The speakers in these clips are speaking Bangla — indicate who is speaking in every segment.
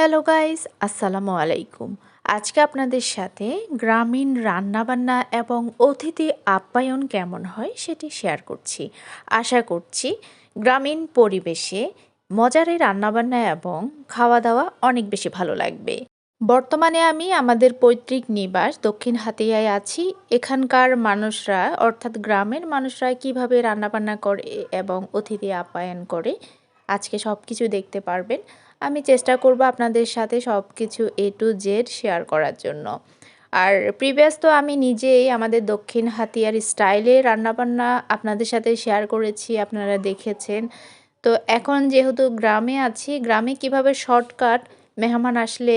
Speaker 1: হ্যালো গাইস, আসসালামু আলাইকুম। আজকে আপনাদের সাথে গ্রামীণ রান্নাবান্না এবং অতিথি আপ্যায়ন কেমন হয় সেটি শেয়ার করছি। আশা করছি গ্রামীণ পরিবেশে মজারে রান্নাবান্না এবং খাওয়া দাওয়া অনেক বেশি ভালো লাগবে। বর্তমানে আমি আমাদের পৈতৃক নিবাস দক্ষিণ হাতিয়ায় আছি। এখানকার মানুষরা, অর্থাৎ গ্রামের মানুষরা কীভাবে রান্নাবান্না করে এবং অতিথি আপ্যায়ন করে, আজকে সব কিছু দেখতে পারবেন। আমি চেষ্টা করব আপনাদের সাথে সব কিছু এ টু জেড শেয়ার করার জন্য। আর প্রিভিয়াস তো আমি নিজেই আমাদের দক্ষিণ হাতিয়ার স্টাইলে রান্নাবান্না আপনাদের সাথে শেয়ার করেছি, আপনারা দেখেছেন। তো এখন যেহেতু গ্রামে আছি, গ্রামে কীভাবে শর্টকাট মেহমান আসলে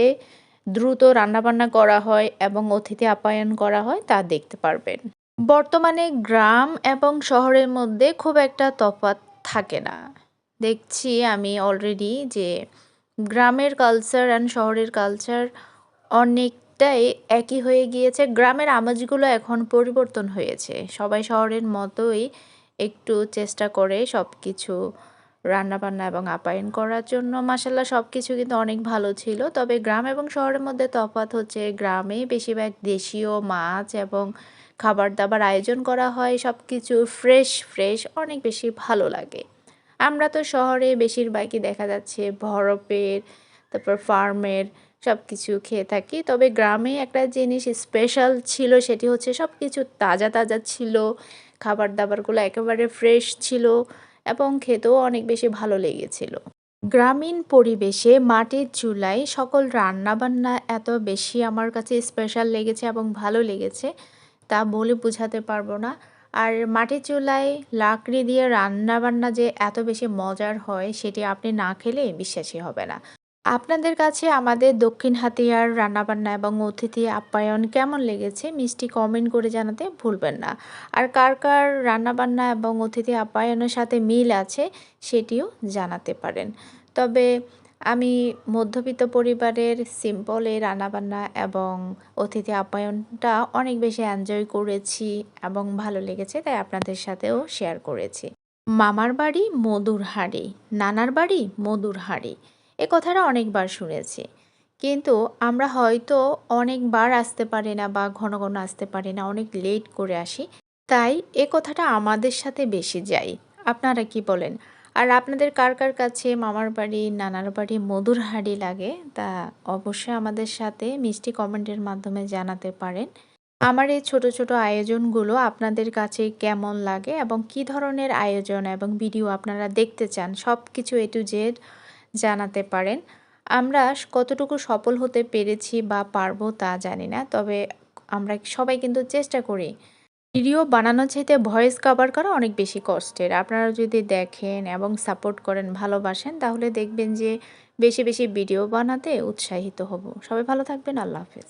Speaker 1: দ্রুত রান্নাবান্না করা হয় এবং অতিথি আপ্যায়ন করা হয় তা দেখতে পারবেন। বর্তমানে গ্রাম এবং শহরের মধ্যে খুব একটা তফাৎ থাকে না। দেখছি আমি অলরেডি যে গ্রামের কালচার অ্যান্ড শহরের কালচার অনেকটাই একই হয়ে গিয়েছে। গ্রামের আমেজগুলো এখন পরিবর্তন হয়েছে। সবাই শহরের মতোই একটু চেষ্টা করে সব কিছু রান্নাবান্না এবং আপ্যায়ন করার জন্য। মাসাল্লাহ সব কিছু কিন্তু অনেক ভালো ছিল। তবে গ্রাম এবং শহরের মধ্যে তফাৎ হচ্ছে গ্রামে বেশিরভাগ দেশীয় মাছ এবং খাবার দাবার আয়োজন করা হয়। সব কিছু ফ্রেশ ফ্রেশ অনেক বেশি ভালো লাগে। আমরা তো শহরে বেশিরভাগই দেখা যাচ্ছে বরফের, তারপর ফার্মের সব কিছু খেয়ে থাকি। তবে গ্রামে একটা জিনিস স্পেশাল ছিল সেটি হচ্ছে সব কিছু তাজা তাজা ছিল খাবার দাবারগুলো একেবারে ফ্রেশ ছিল এবং খেতেও অনেক বেশি ভালো লেগেছিল। গ্রামীণ পরিবেশে মাটির চুলায় সকল রান্নাবান্না এত বেশি আমার কাছে স্পেশাল লেগেছে এবং ভালো লেগেছে, তা বলে বোঝাতে পারব না। আর মাটির চুলায় লাকড়ি দিয়ে রান্না বান্না যে এত বেশি মজার হয়, সেটি আপনি না খেলে বিশ্বাসই হবে না। আপনাদের কাছে আমাদের দক্ষিণ হাতিয়ার রান্নাবান্না এবং অতিথি আপ্যায়ন কেমন লেগেছে, মিষ্টি কমেন্ট করে জানাতে ভুলবেন না। আর কার কার রান্নাবান্না এবং অতিথি আপ্যায়নের সাথে মিল আছে, সেটিও জানাতে পারেন। তবে আমি মধ্যবিত্ত পরিবারের সিম্পল এই রান্নাবান্না এবং অতিথি আপ্যায়নটা অনেক বেশি এনজয় করেছি এবং ভালো লেগেছে, তাই আপনাদের সাথেও শেয়ার করেছি। মামার বাড়ি মধুর হাড়ি, নানার বাড়ি মধুর হাড়ি, এ কথাটা অনেকবার শুনেছি। কিন্তু আমরা হয়তো অনেকবার আসতে পারি না বা ঘন ঘন আসতে পারি না, অনেক লেট করে আসি, তাই এ কথাটা আমাদের সাথে বেশি যায়। আপনারা কি বলেন? আর আপনাদের কার কার কাছে মামার বাড়ি, নানার বাড়ি মধুর হাড়ি লাগে তা অবশ্যই আমাদের সাথে মিষ্টি কমেন্টের মাধ্যমে জানাতে পারেন। আমার এই ছোট ছোট আয়োজনগুলো আপনাদের কাছে কেমন লাগে এবং কি ধরনের আয়োজন এবং ভিডিও আপনারা দেখতে চান সব কিছু এ টু জেড জানাতে পারেন। আমরা কতটুকু সফল হতে পেরেছি বা পারব তা জানি না, তবে আমরা সবাই কিন্তু চেষ্টা করি ভিডিও বানানো চাইতে ভয়েস কভার করা অনেক বেশি কষ্টের। আপনারা যদি দেখেন এবং সাপোর্ট করেন, ভালোবাসেন, তাহলে দেখবেন যে বেশি বেশি ভিডিও বানাতে উৎসাহিত হব। সবাই ভালো থাকবেন, আল্লাহ হাফেজ।